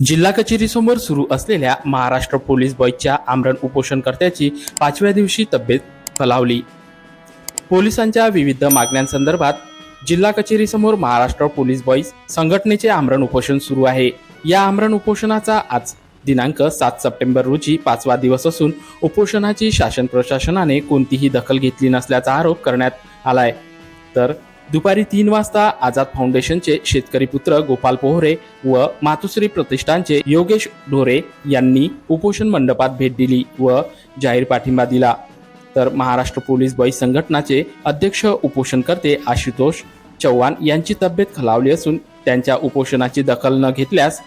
जिल्हा कचेरीसमोर सुरू असलेल्या महाराष्ट्र पोलीस बॉयच्या आमरण उपोषणकर्त्याची पाचव्या दिवशी तब्येत फलावली पोलिसांच्या विविध मागण्यांसंदर्भात जिल्हा कचेरीसमोर महाराष्ट्र पोलीस बॉईज संघटनेचे आमरण उपोषण सुरू आहे. या आमरण उपोषणाचा आज दिनांक सात सप्टेंबर रोजी पाचवा दिवस असून उपोषणाची शासन प्रशासनाने कोणतीही दखल घेतली नसल्याचा आरोप करण्यात आलाय. तर दुपारी तीन वाजता आझाद फाउंडेशनचे शेतकरी पुत्र गोपाल पोहरे व मातुश्री प्रतिष्ठानचे योगेश ढोरे यांनी उपोषण मंडपात भेट दिली व जाहीर पाठिंबा दिला. तर महाराष्ट्र पोलीस बॉईज संघटनाचे अध्यक्ष उपोषणकर्ते आशुतोष चव्हाण यांची तब्येत खालावली असून त्यांच्या उपोषणाची दखल न घेतल्यास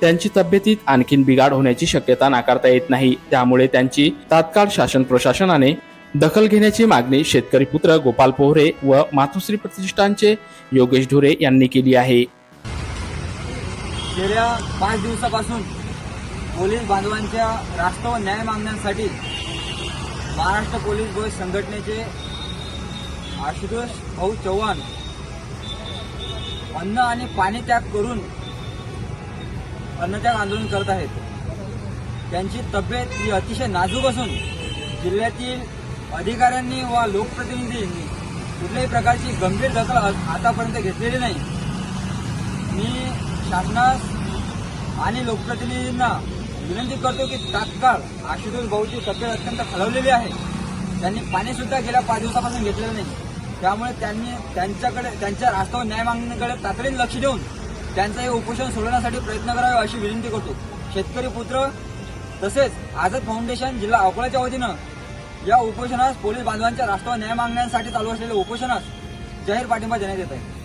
त्यांची तब्येतीत आणखीन बिघाड होण्याची शक्यता नाकारता येत नाही. त्यामुळे त्यांची तात्काळ शासन प्रशासनाने दखल घेण्याची मागणी शेतकरी पुत्र गोपाल पोहरे व मातुश्री प्रतिष्ठानचे योगेश ढोरे यांनी केली आहे. गेल्या पाच दिवसापासून पोलीस बांधवांच्या राष्ट्र न्याय मागण्यांसाठी महाराष्ट्र पोलीस बॉय संघटनेचे आशुतोष भाऊ चव्हाण अन्न आणि पाणी त्याग करून अन्नत्याग आंदोलन करत आहेत. त्यांची तब्येत ही अतिशय नाजूक असून जिल्ह्यातील अधिकाऱ्यांनी व लोकप्रतिनिधींनी कुठल्याही प्रकारची गंभीर दखल आतापर्यंत घेतलेली नाही. मी शासनास आणि लोकप्रतिनिधींना विनंती करतो की तात्काळ आशुतोष भाऊची तब्येत अत्यंत खालवलेली आहे. त्यांनी पाणीसुद्धा गेल्या पाच दिवसापासून घेतलेलं नाही. त्यामुळे त्यांनी त्यांच्याकडे त्यांच्या रास्तावर न्याय मागणीकडे तातडीने लक्ष देऊन त्यांचं हे उपोषण सोडवण्यासाठी प्रयत्न करावे अशी विनंती करतो. शेतकरी पुत्र तसेच आझाद फाउंडेशन जिल्हा अकोल्याच्या वतीनं या उपोषणास पोलीस बांधवांच्या राष्ट्रीय न्याय मागण्यांसाठी चालू असलेल्या उपोषणास जाहीर पाठिंबा देण्यात येत आहे.